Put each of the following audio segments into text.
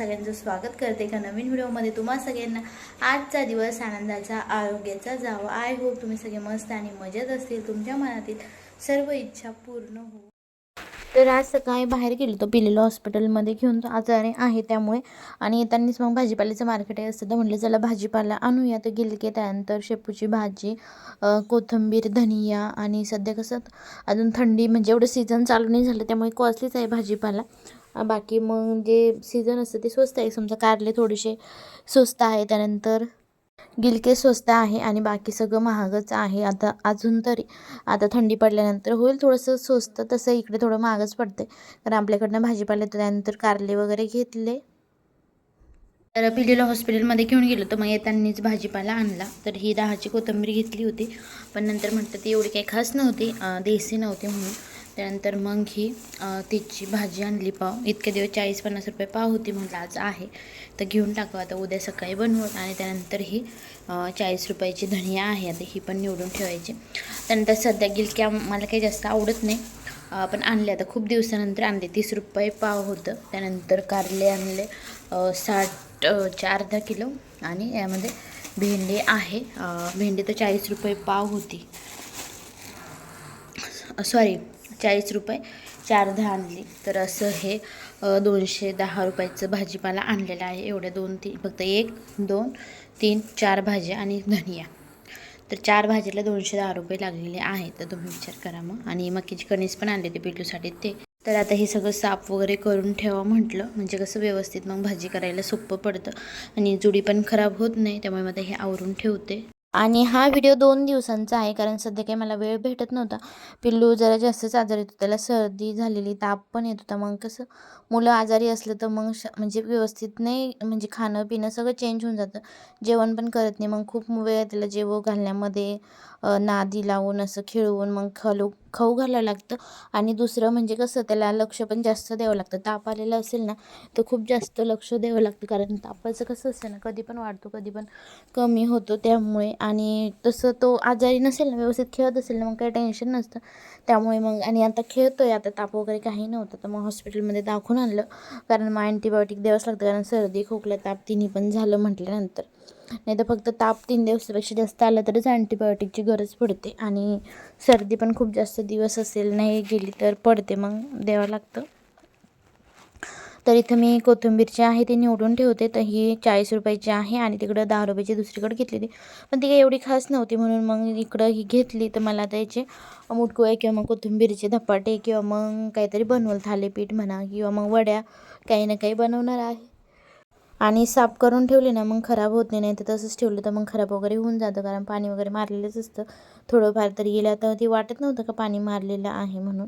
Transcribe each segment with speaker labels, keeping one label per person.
Speaker 1: सगळ्यांचं स्वागत करते एका नवीन व्हिडिओमध्ये. तुम्हा सगळ्यांना आजचा दिवस आनंदाचा आरोग्याचा जावा. आय होप तुम्ही सगळे मस्त आणि मजेत असतील. तुमच्या मनातील सर्व इच्छा पूर्ण हो. तर आज सकाळी बाहेर गेलो तो पिलेलो हॉस्पिटलमध्ये घेऊन. तो आजारी आहे त्यामुळे. आणि येतानीच मग भाजीपाल्याचं मार्केट आहे असतं तर म्हटलं चला भाजीपाला आणूया. तर गेले की त्यानंतर शेपूची भाजी कोथंबीर कोथिंबीर धनिया आणि सध्या कसं अजून थंडी म्हणजे एवढं सीझन चालू नाही झालं त्यामुळे कॉस्टलीच आहे भाजीपाला. बाकी मग जे सीझन असतं ते स्वस्त आहे. समजा कारले थोडेसे स्वस्त आहे त्यानंतर गिलके स्वस्त आहे आणि बाकी सगळं महागच आहे. आता अजून तरी आता थंडी पडल्यानंतर होईल थोडंसं स्वस्त तसं इकडे थोडं महागच पडते कारण आपल्याकडनं भाजीपाला येतो त्यानंतर कारले वगैरे घेतले. तर पिलीला हॉस्पिटलमध्ये घेऊन गेलो तर मग येतानीच भाजीपाला आणला. तर ही दहाची कोथिंबीर घेतली होती. पण नंतर म्हटलं ती एवढी काही खास नव्हती. देसी नव्हती म्हणून. त्यानंतर मग ही तिची भाजी आणली पाव. इतके दिवस चाळीस पन्नास रुपये पाव होती म्हटलं आज आहे. तर घेऊन टाकू आता उद्या सकाळी बनवून आणि त्यानंतर ही चाळीस रुपयाची धनिया आहे. आता ही पण निवडून ठेवायची. त्यानंतर सध्या गिलक्या मला काही जास्त आवडत नाही. पण आणले आता. खूप दिवसानंतर आणले. तीस रुपये पाव होतं. त्यानंतर कारले आणले. साठ चार अर्धा किलो. आणि यामध्ये भेंडी आहे. भेंडी तर चाळीस रुपये पाव होती. सॉरी चाळीस रुपये चार दहा आणली. तर असं हे दोनशे दहा रुपयाचं भाजीपाला आणलेलं आहे. एवढ्या दोन तीन फक्त एक दोन तीन चार भाज्या आणि धनिया. तर चार भाजीला दोनशे दहा रुपये लागलेले आहेत. तर तुम्ही विचार करा मग. आणि मकीची कणीस पण आणले ते पिल्लूसाठी ते. तर आता हे सगळं साफ वगैरे करून ठेवा म्हटलं. म्हणजे कसं व्यवस्थित मग भाजी करायला सोपं पडतं. आणि जुडी पण खराब होत नाही. त्यामुळे मग आता हे आवरून ठेवते. आणि हा व्हिडिओ दोन दिवसांचा आहे कारण सध्या काही मला वेळ भेटत नव्हता. पिल्लू जरा जास्तच आजारी होतो. त्याला सर्दी झालेली ताप पण येत होता. मग कसं मुलं आजारी असलं तर मग श म्हणजे व्यवस्थित नाही म्हणजे खाणं पिणं सगळं चेंज होऊन जातं. जेवण पण करत नाही. मग खूप वेळ त्याला जेवू घालण्यामध्ये नादी लावून असं खिळवून मग खालू खाऊ घालावं लागतं. आणि दुसरं म्हणजे कसं त्याला लक्ष पण जास्त द्यावं लागतं. ताप आलेला असेल ना तर खूप जास्त लक्ष द्यावं लागतं. कारण तापाचं कसं असतं ना कधी पण वाढतो कधी पण कमी होतो त्यामुळे. आणि तसं तो आजारी नसेल ना व्यवस्थित खेळत असेल ना मग काही टेन्शन नसतं. त्यामुळे मग आणि आता खेळतो आहे आता ताप वगैरे काही नव्हतं तर मग हॉस्पिटलमध्ये दाखवून आणलं. कारण मग अँटीबायोटिक द्यावंच लागतं कारण सर्दी खोकला ताप तिन्ही पण झालं म्हटल्यानंतर. नाही तर फक्त ताप तीन दिवसापेक्षा जास्त आला तरच अँटीबायोटिकची गरज पडते. आणि सर्दी पण खूप जास्त दिवस असेल नाही गेली तर पडते मग द्यावं लागतं. तर इथं मी कोथिंबीरची आहे ती निवडून ठेवते. तर ही चाळीस रुपयाची आहे आणि तिकडं दहा रुपयाची दुसरीकडे घेतली ती पण ती काही एवढी खास नव्हती म्हणून मग इकडं ही घेतली. तर मला त्याचे मुटकुळे किंवा मग कोथिंबीरचे धपाटे किंवा मग काहीतरी बनवलं थालीपीठ म्हणा किंवा मग वड्या काही ना काही बनवणार आहे. आणि साफ करून ठेवली ना मग खराब होत नाही नाही तर तसंच ठेवलं तर मग खराब वगैरे होऊन जातं कारण पाणी वगैरे मारलेलंच असतं. थोडंफार तरी गेलं तर ती वाटत नव्हतं का पाणी मारलेलं आहे म्हणून.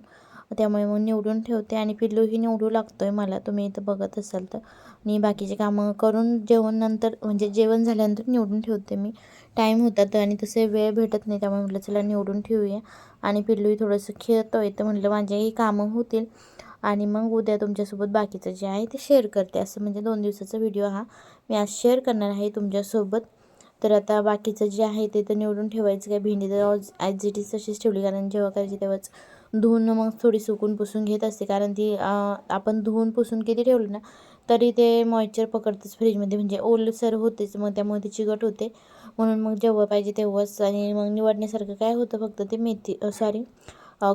Speaker 1: त्यामुळे मग निवडून ठेवते आणि पिल्लूही निवडू लागतो आहे मला तुम्ही इथं बघत असाल तर. आणि बाकीचे कामं करून जेवण नंतर म्हणजे जेवण झाल्यानंतर निवडून ठेवते मी. टाईम होता तर आणि तसे वेळ भेटत नाही त्यामुळे म्हटलं चला निवडून ठेवूया. आणि पिल्लूही थोडंसं खेळतो आहे तर म्हटलं माझेही कामं होतील. आणि मग उद्या तुमच्यासोबत बाकीचं जे आहे ते शेअर करते. असं म्हणजे दोन दिवसाचा व्हिडिओ हा मी आज शेअर करणार आहे तुमच्यासोबत. तर आता बाकीचं जे आहे ते तर निवडून ठेवायचं. काय भेंडी तर ॲज इट इज तशीच ठेवली. कारण जेव्हा करायची तेव्हाच धुवून मग थोडी सुकून पुसून घेत असते. कारण ती आपण धुवून पुसून किती ठेवलं ना तरी ते मॉइश्चर पकडतेच फ्रीजमध्ये म्हणजे ओलसर होतेच. मग त्यामुळे ती चिकट होते. म्हणून मग जेव्हा पाहिजे तेव्हाच. आणि मग निवडण्यासारखं काय होतं फक्त ते मेथी सॉरी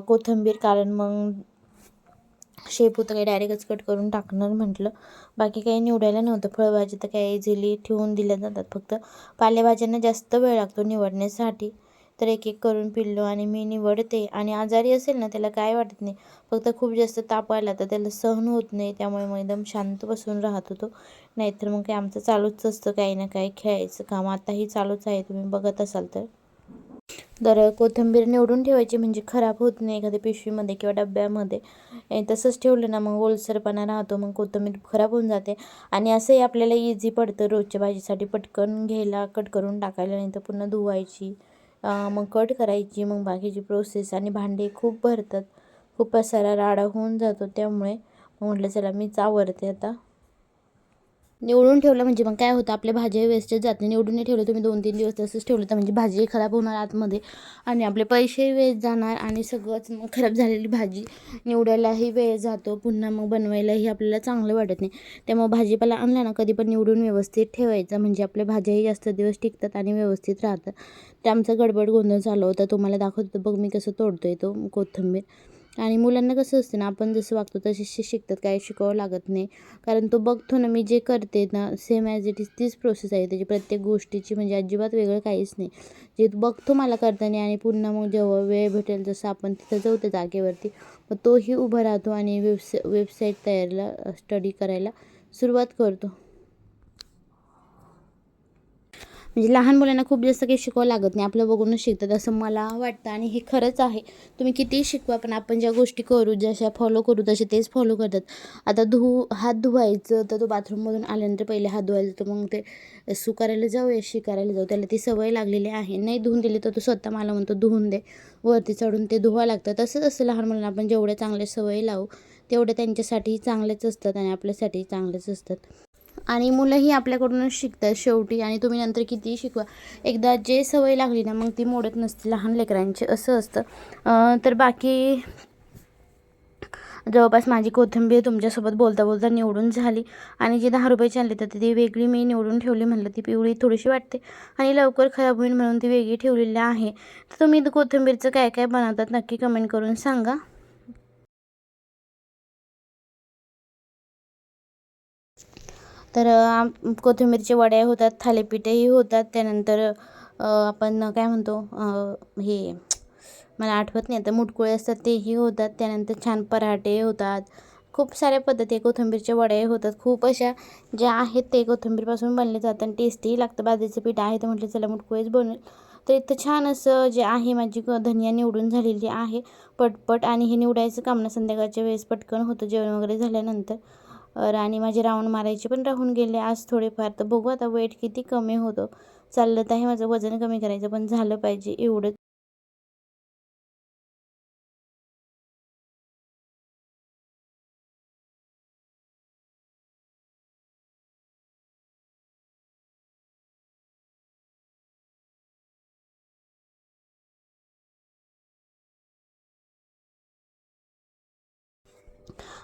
Speaker 1: कोथिंबीर. कारण मग शेप होतं काही डायरेक्टच कट करून टाकणार म्हटलं. बाकी काही निवडायला नव्हतं. फळभाजी तर काही इझिली ठेवून दिल्या जातात. फक्त पालेभाज्यांना जास्त वेळ लागतो निवडण्यासाठी. तर एक एक करून पिल्लो आणि मी निवडते. आणि आजारी असेल ना त्याला काय वाटत नाही. फक्त खूप जास्त ताप आला तर त्याला सहन होत नाही. त्यामुळे मग एकदम शांत बसून राहत होतो. नाहीतर मग काही आमचं चालूच असतं. काही ना काही खेळायचं काम. आताही चालूच आहे. तुम्ही बघत असाल तर. तर कोथिंबीर निवडून ठेवायची म्हणजे खराब होत नाही एखाद्या पिशवीमध्ये किंवा डब्यामध्ये. तसंच ठेवलं ना मग ओलसरपणा राहतो मग कोथिंबीर खराब होऊन जाते. आणि असंही आपल्याला इझी पडतं रोजच्या भाजीसाठी पटकन घ्यायला कट करून टाकायला नाही तर पुन्हा धुवायची. मग कट करायची मग बाकीची प्रोसेस आणि भांडे खूप भरतात. खूप पसारा राडा होऊन जातो त्यामुळे. म्हटलं चला मीच आवरते आता. निवडून ठेवलं म्हणजे मग काय होतं आपल्या भाज्या वेस्टेज जात नाही. निवडून ठेवलं तुम्ही दोन तीन दिवस तसंच ठेवलं तर म्हणजे भाजी खराब होणार आतमध्ये. आणि आपले पैसेही वेस्ट जाणार आणि सगळंच मग खराब झालेली भाजी निवडायलाही वेळ जातो. पुन्हा मग बनवायलाही आपल्याला चांगलं वाटत नाही. त्यामुळे भाजीपाला आणला ना कधी पण निवडून व्यवस्थित ठेवायचा. म्हणजे आपल्या भाज्याही जास्त दिवस टिकतात आणि व्यवस्थित राहतात. ते आमचा गडबड गोंधळ चालू होता तुम्हाला दाखवत होतं. बघ मी कसं तोडतोय तो कोथिंबीर. आणि मुलांना कसं असतं ना आपण जसं वागतो तसे शि शिकतात. काही शिकावं लागत नाही. कारण तो बघतो ना मी जे करते ना सेम ॲज इट इज तीच प्रोसेस आहे. त्याची प्रत्येक गोष्टीची म्हणजे अजिबात वेगळं काहीच नाही. जे बघतो मला करताना आणि पुन्हा मग जेव्हा वेळ भेटेल जसं आपण तिथं जाऊ त्या जागेवरती मग तोही उभा राहतो आणि वेबसा वेबसाईट तयारीला स्टडी करायला सुरुवात करतो. म्हणजे लहान मुलांना खूप जास्त काही शिकवावं लागत नाही. आपलं बघूनच शिकतात असं मला वाटतं. आणि हे खरंच आहे. तुम्ही कितीही शिकवा पण आपण ज्या गोष्टी करू जशा फॉलो करू तसे तेच फॉलो करतात. आता धु हात धुवायचं तर तो बाथरूममधून आल्यानंतर पहिले हात धुवायचं तर मग ते सु करायला जाऊ यशी शिकायला जाऊ. त्याला ती सवय लागलेली आहे. नाही धुवून दिली तर तो स्वतः मला म्हणतो धुवून दे. वरती चढून ते धुवा लागतं. तसंच असं लहान मुलांना. आपण जेवढ्या चांगल्या सवयी लावू तेवढ्या त्यांच्यासाठीही चांगलेच असतात आणि आपल्यासाठी चांगलेच असतात. आणि मुलंही आपल्याकडूनच शिकतात शेवटी आणि तुम्ही नंतर कितीही शिकवा. एकदा जे सवय लागली ना मग ती मोडत नसते लहान लेकरांची. असं असतं. तर बाकी जवळपास माझी कोथिंबीर तुमच्यासोबत बोलता बोलता निवडून झाली आणि जी दहा रुपये चालली तर ती वेगळी मी निवडून ठेवली म्हणलं. ती पिवळी थोडीशी वाटते आणि लवकर खराब होईल म्हणून ती वेगळी ठेवलेली आहे. तर तुम्ही कोथिंबीरचं काय काय बनवतात नक्की कमेंट करून सांगा. तर अ, कोथिंबीरचे वड्या होतात थालीपीठही होतात. त्यानंतर आपण काय म्हणतो हे मला आठवत नाही आता मुटकुळे असतात तेही होतात. त्यानंतर छान पराठे होतात. खूप साऱ्या पद्धती कोथिंबीरच्या वड्याही होतात. खूप अशा ज्या आहेत ते कोथिंबीरपासून बनले जातात. आणि टेस्टीही लागतं. बाजरीचं पीठ आहे तर म्हटलं चला मुटकुळेच बनवेल तर इथं छान असं जे आहे माझी क- धनिया निवडून झालेली आहे. पटपट आणि हे निवडायचं काम ना संध्याकाळच्या वेळेस पटकन होतं. जेवण वगैरे झाल्यानंतर आणि माझे राऊंड मारायचे पण राहून गेले. आज थोडेफार तर बघू आता वेट किती कमी होतं. चाललं तर आहे माझं वजन कमी करायचं पण झालं पाहिजे एवढंच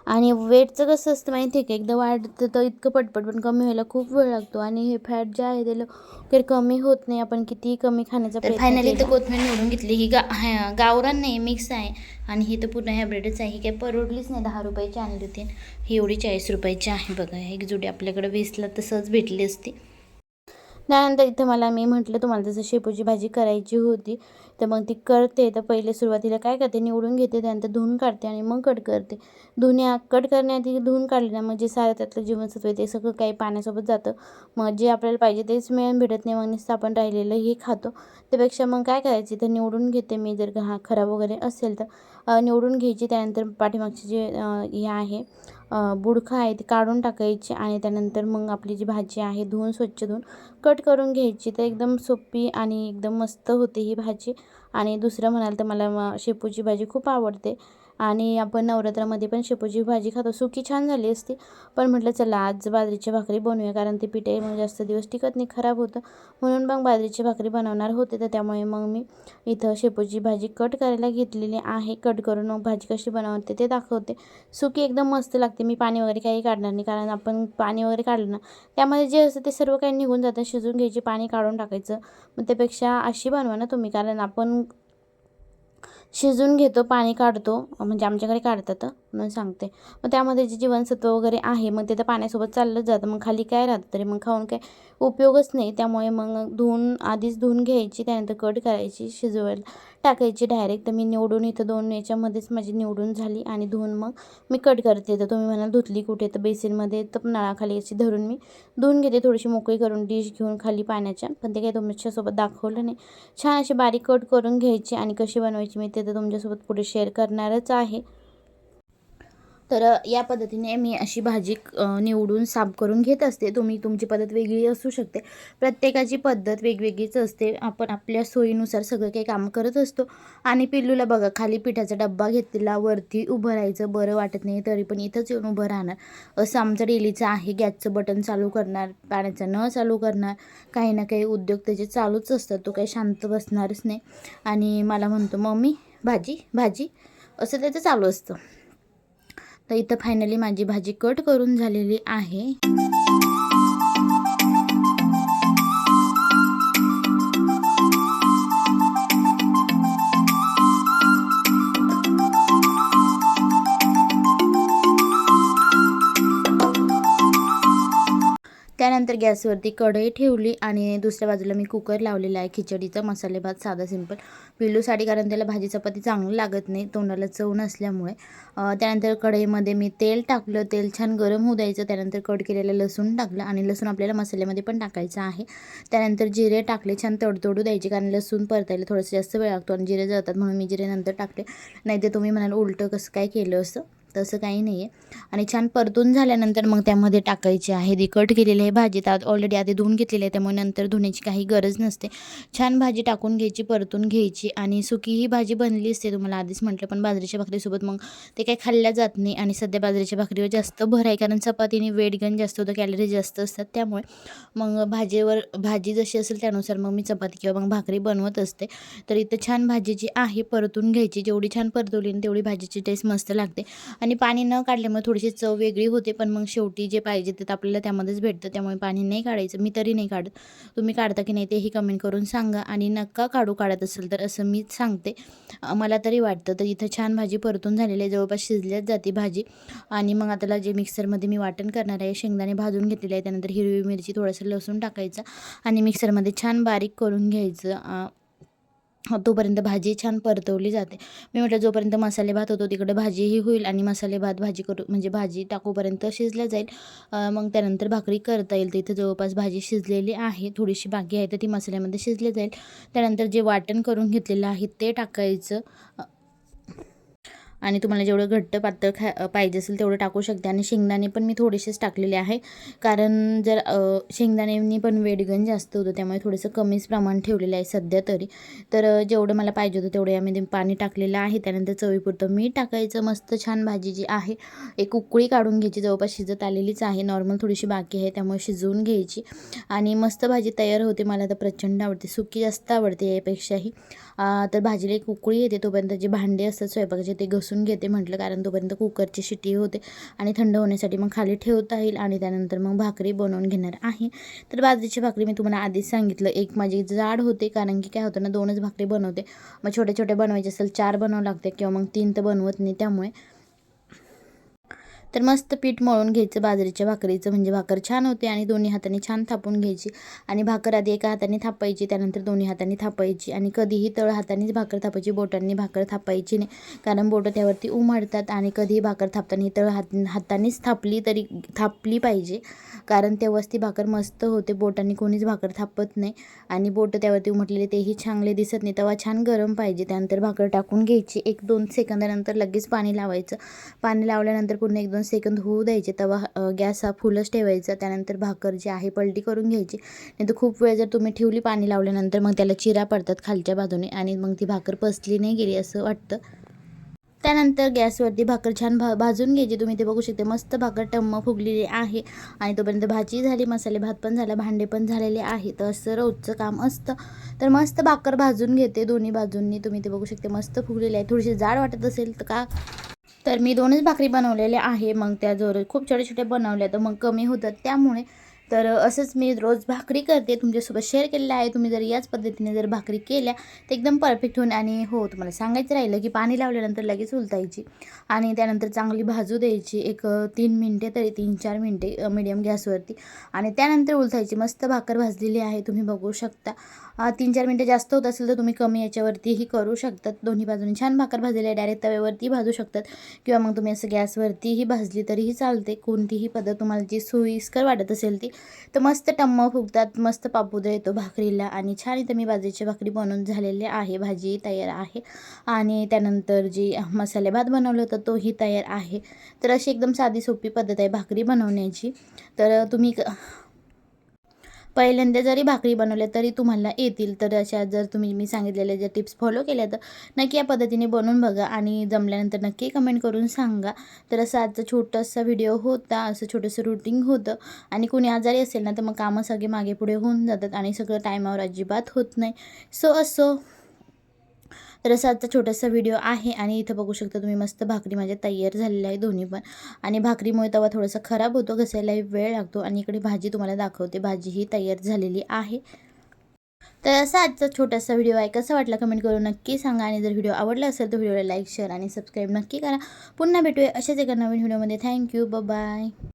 Speaker 1: आणि वेटचं कसं असतं माहिती आहे का? एकदा वाढतं तर इतकं पटपट पण कमी व्हायला खूप वेळ लागतो. आणि हे फॅट जे आहे ते लवकर कमी होत नाही. आपण कितीही कमी खाण्याचा
Speaker 2: तर फायनली. तर कोथमीर निवडून घेतली. ही गा गावरान नाही मिक्स आहे. आणि ही तर पूर्ण हायब्रिडच आहे. ही काही परवडलीच नाही. दहा रुपयाची आणली होती. ही एवढी चाळीस रुपयाची आहे बघा. एक जोडी आपल्याकडे वीसला तर सहज भेटली असती.
Speaker 1: त्यानंतर इथं मला मी म्हटलं तुम्हाला जसं शेपूची भाजी करायची होती तर मग ती करते. तर पहिले सुरुवातीला काय करते? निवडून घेते. त्यानंतर धुवून काढते आणि मग कट करते. धुण्या कट करण्याआधी धुवून काढले ना मग जे सारं त्यातलं जीवनसत्व आहे ते सगळं काही पाण्यासोबत जातं. मग जे आपल्याला पाहिजे तेच मिळून भेटत नाही. मग नुसतं आपण राहिलेलं हे खातो. त्यापेक्षा मग काय करायचे? तर निवडून घेते मी. जर हा खराब वगैरे असेल तर निवडून घ्यायची त्यानंतर पाठीमागची जे हे आहे बुडखं आहे ते काढून टाकायची आणि त्यानंतर मग आपली जी भाजी आहे धुवून स्वच्छ धुवून कट करून घ्यायची. तर एकदम सोपी आणि एकदम मस्त होते ही भाजी. आणि दुसरं म्हणाल तर मला शेपूची भाजी खूप आवडते. आणि आपण नवरात्रामध्ये पण शेपूची भाजी खातो. सुकी छान झाली असती. पण म्हटलं चला आज बाजरीची भाकरी बनवूया कारण ते पिठे मग जास्त दिवस टिकत नाही खराब होतं. म्हणून मग बाजरीची भाकरी बनवणार होते तर त्यामुळे मग मी इथं शेपूची भाजी कट करायला घेतलेली आहे. कट करून मग भाजी कशी बनवते ते दाखवते. सुकी एकदम मस्त लागते. मी पाणी वगैरे काही काढणार नाही कारण आपण पाणी वगैरे काढलं ना त्यामध्ये जे असतं ते सर्व काही निघून जातं. शिजून घ्यायची पाणी काढून टाकायचं. मग त्यापेक्षा अशी बनवा ना तुम्ही कारण आपण शिजून घेतो पाणी काढतो म्हणजे आमच्याकडे काढतात म्हणून सांगते. मग त्यामध्ये जे जीवनसत्व वगैरे आहे मग ते तर पाण्यासोबत चाललंच जातं. मग खाली काय राहतं तरी? मग खाऊन काय उपयोगच नाही. त्यामुळे मग धुवून आधीच धुवून घ्यायची त्यानंतर कट करायची शिजवायला टाकायची डायरेक्ट तर मी निवडून इथं दोन याच्यामध्येच माझी निवडून झाली आणि धुवून मग मी कट करते. तर तुम्ही म्हणाल धुतली कुठे? तर बेसिनमध्ये तर नळाखाली अशी धरून मी धुवून घेते. थोडीशी मोकळी करून डिश घेऊन खाली पाण्याच्या. पण ते काही तुमच्यासोबत दाखवलं नाही. छान अशी बारीक कट करून घ्यायची आणि कशी बनवायची मी ते तर तुमच्यासोबत पुढे शेअर करणारच आहे. तर या पद्धतीने मी अशी भाजी निवडून साफ करून घेत असते. तुम्ही तुमची पद्धत वेगळी असू शकते. प्रत्येकाची पद्धत वेगवेगळीच असते. आपण आपल्या सोयीनुसार सगळं काही काम करत असतो. आणि पिल्लूला बघा खाली पिठाचा डब्बा घेतलेला वरती उभं राहायचं बरं वाटत नाही तरी पण इथंच येऊन उभं राहणार. असं आमचं डेलीचं आहे. गॅसचं बटन चालू करणार पाण्याचा नळ चालू करणार. काही ना काही उद्योग त्याचे चालूच असतात. तो काही शांत बसणारच नाही. आणि मला म्हणतो मम्मी भाजी भाजी. असं त्याचं चालू असतं. तर इथं फायनली माझी भाजी कट करून झालेली आहे. त्यानंतर गॅसवरती कढई ठेवली आणि दुसऱ्या बाजूला मी कुकर लावलेला आहे. खिचडीचा मसाले भात साधा सिंपल पिल्लूसाठी कारण त्याला भाजी चपाती चांगली लागत नाही तोंडाला चव नसल्यामुळे. त्यानंतर कढईमध्ये मी तेल टाकलं तेल छान गरम होऊ द्यायचं. त्यानंतर कट केलेलं लसूण टाकलं आणि लसूण आपल्याला मसाल्यामध्ये पण टाकायचं आहे. त्यानंतर जिरे टाकले छान तडतडू द्यायचे कारण लसूण परतायला थोडंसं जास्त वेळ लागतो आणि जिरे जातात म्हणून मी जिरे नंतर टाकले. नाही तुम्ही म्हणाल उलटं कसं काय केलं असं? तसं काही नाही आहे आणि छान परतून झाल्यानंतर मग त्यामध्ये टाकायचे आहे ती कट केलेली आहे भाजी. त्यात ऑलरेडी आधी धुवून घेतलेली आहे त्यामुळे नंतर धुण्याची काही गरज नसते. छान भाजी टाकून घ्यायची परतून घ्यायची आणि सुकी ही भाजी बनली असते तुम्हाला आधीच म्हटलं. पण बाजरीच्या भाकरीसोबत मग ते काही खाल्ल्या जात नाही आणि सध्या बाजरीच्या भाकरीवर जास्त भर आहे. कारण चपातीने वेट गन जास्त होतं कॅलरी जास्त असतात. त्यामुळे मग भाजीवर भाजी जशी असेल त्यानुसार मग मी चपाती किंवा मग भाकरी बनवत असते. तर इथं छान भाजी जी आहे परतून घ्यायची. जेवढी छान परतवली तेवढी भाजीची टेस्ट मस्त लागते. आणि पाणी न काढल्यामुळे थोडीशी चव वेगळी होते पण मग शेवटी जे पाहिजे ते तर आपल्याला त्यामध्येच भेटतं त्यामुळे पाणी नाही काढायचं. मी तरी नाही काढत. तुम्ही काढता की नाही तेही कमेंट करून सांगा आणि नक्का काढू काढत असेल तर असं मीच सांगते. मला तरी वाटतं तर इथं छान भाजी परतून झालेली आहे. जवळपास शिजल्याच जाते भाजी. आणि मग आता जे मिक्सरमध्ये मी वाटण करणार आहे शेंगदाणे भाजून घेतलेले आहे त्यानंतर हिरवी मिरची थोडंसं लसूण टाकायचं आणि मिक्सरमध्ये छान बारीक करून घ्यायचं. तोपर्यंत भाजी छान परतवली जाते. मी म्हटलं जोपर्यंत मसाले भात होतो तिकडे भाजीही होईल आणि मसाले भात भाजी करू म्हणजे भाजी टाकूपर्यंत शिजल्या जाईल. मग त्यानंतर भाकरी करता येईल. तर इथं जवळपास भाजी शिजलेली आहे. थोडीशी बाकी आहे तर ती मसाल्यामध्ये शिजली जाईल. त्यानंतर जे वाटण करून घेतलेलं आहे ते टाकायचं. आणि तुम्हाला जेवढं घट्ट पातळ खा पाहिजे असेल तेवढं टाकू शकते. आणि शेंगदाणे पण मी थोडेसेच टाकलेले आहे. कारण जर अ, शेंगदाण्यानी पण वेडगण जास्त होतं त्यामुळे थोडंसं कमीच प्रमाण ठेवलेलं आहे सध्या तरी. तर जेवढं मला पाहिजे होतं तेवढं यामध्ये पाणी टाकलेलं आहे. त्यानंतर चवीपुरतं मीठ टाकायचं. मस्त छान भाजी जी आहे एक उकळी काढून घ्यायची. जवळपास शिजत आलेलीच आहे. नॉर्मल थोडीशी बाकी आहे त्यामुळे शिजवून घ्यायची. आणि मस्त भाजी तयार होते. मला तर प्रचंड आवडते. सुकी जास्त आवडते यापेक्षाही. तर भाजीला एक उकळी येते. तोपर्यंत जे भांडे असतात स्वयंपाकाचे ते घसून घेते म्हटलं कारण तोपर्यंत कुकरची शिटी होते आणि थंड होण्यासाठी मग खाली ठेवता येईल आणि त्यानंतर मग भाकरी बनवून घेणार आहे. तर बाजरीची भाकरी मी तुम्हाला आधीच सांगितलं एक माझी जाड होते कारण की काय होतं ना दोनच भाकरी बनवते. मग छोटे छोटे बनवायचे असेल चार बनवावं लागते किंवा मग तीन तर बनवत नाही त्यामुळे. तर मस्त पीठ मळून घ्यायचं बाजरीच्या भाकरीचं. म्हणजे भाकर छान होते आणि दोन्ही हाताने छान थापून घ्यायची. आणि भाकर आधी एका हाताने थापायची त्यानंतर दोन्ही हाताने थापायची. आणि कधीही तळ हातानेच भाकर थापायची बोटांनी भाकर थापायची नाही. कारण बोटं त्यावरती उमडतात आणि कधीही भाकर थापताना ही तळ हात हातानेच थापली तरी थापली पाहिजे. कारण तेव्हाच ती भाकर मस्त होते बोटांनी कोणीच भाकर थापत नाही. आणि बोटं त्यावरती उमटलेले तेही चांगले दिसत नाही तेव्हा छान गरम पाहिजे. त्यानंतर भाकर टाकून घ्यायची. एक दोन सेकंदानंतर लगेच पाणी लावायचं. पाणी लावल्यानंतर पुन्हा एक दोन सेकंद होऊ द्यायचे तवा गॅस हा फुलच ठेवायचा. त्यानंतर भाकर जी आहे पलटी करून घ्यायची. नाही तर खूप वेळ जर तुम्ही ठेवली पाणी लावल्यानंतर मग त्याला चिरा पडतात खालच्या बाजूने आणि मग ती भाकर पसली नाही गेली असं वाटतं. त्यानंतर गॅसवरती भाकर छान भा भाजून घ्यायची. तुम्ही ते बघू शकते मस्त भाकर टम्म फुगलेली आहे आणि तोपर्यंत भाजी झाली मसाले भात पण झाला भांडे पण झालेले आहे. तर असं रोजचं काम असतं. तर मस्त भाकर भाजून घेते दोन्ही बाजूंनी. तुम्ही ते बघू शकते मस्त फुगलेली आहे. थोडीशी जाड वाटत असेल तर का? तर मी दोनच भाकरी बनवलेल्या आहे. मग त्या जोर खूप छोटे छोटे बनवल्या तर मग कमी होतात त्यामुळे. तर असंच मी रोज भाकरी करते. तुमच्यासोबत शेअर केलेलं आहे. तुम्ही जर याच पद्धतीने जर भाकरी केल्या तर एकदम परफेक्ट होऊन आणि हो तुम्हाला सांगायचं राहिलं की पाणी लावल्यानंतर लगेच उलतायची. आणि त्यानंतर चांगली भाजू द्यायची. एक तीन मिनटे तरी तीन चार मिनटे मिडियम गॅसवरती. आणि त्यानंतर उलथायची. मस्त भाकर भाजलेली आहे. तुम्ही बघू शकता. तीन चार मिनटं जास्त होत असेल तर तुम्ही कमी याच्यावरतीही करू शकतात. दोन्ही बाजूने छान भाकर भाजलेली आहे. डायरेक्ट तव्यावरती भाजू शकतात. किंवा मग तुम्ही असं गॅसवरतीही भाजली तरीही चालते. कोणतीही पद्धत तुम्हाला जी सोयीस्कर वाटत असेल ती. तर मस्त टम्म फुगतात. मस्त पापुद्रा येतो भाकरीला. आणि छान इथं मी बाजरीची भाकरी बनवून झालेली आहे. भाजी तयार आहे. आणि त्यानंतर जी मसाले भात बनवलं होतं तोही तयार आहे. तर अशी एकदम साधी सोपी पद्धत आहे भाकरी बनवण्याची. तर तुम्ही क- पहिल्यांदा जरी भाकरी बनवल्या तरी तुम्हाला येतील. तर अशा जर तुम्ही मी सांगितलेल्या ज्या टिप्स फॉलो केल्या तर नक्की या पद्धतीने बनवून बघा आणि जमल्यानंतर नक्की कमेंट करून सांगा. तर असं आजचा छोटासा व्हिडिओ होता असं छोटंसं रुटीन होतं आणि कोणी आजारी असेल ना तर मग कामं सगळे मागे पुढे होऊन जातात आणि सगळं टायमावर अजिबात होत नाही. सो असो तर असा आजचा छोटासा व्हिडिओ आहे आणि इथं बघू शकता तुम्ही मस्त भाकरी माझ्या तयार झालेल्या आहे दोन्ही पण. आणि भाकरीमुळे तवा थोडासा खराब होतो घसायलाही वेळ लागतो आणि इकडे भाजी तुम्हाला दाखवते भाजी ही तयार झालेली आहे. तर असा आजचा छोटासा व्हिडिओ आहे. कसा वाटला कमेंट करून नक्की सांगा आणि जर व्हिडिओ आवडला असेल तर व्हिडिओला लाईक शेअर आणि सबस्क्राईब नक्की करा. पुन्हा भेटूया अशाच एका नवीन व्हिडिओमध्ये थँक्यू ब बाय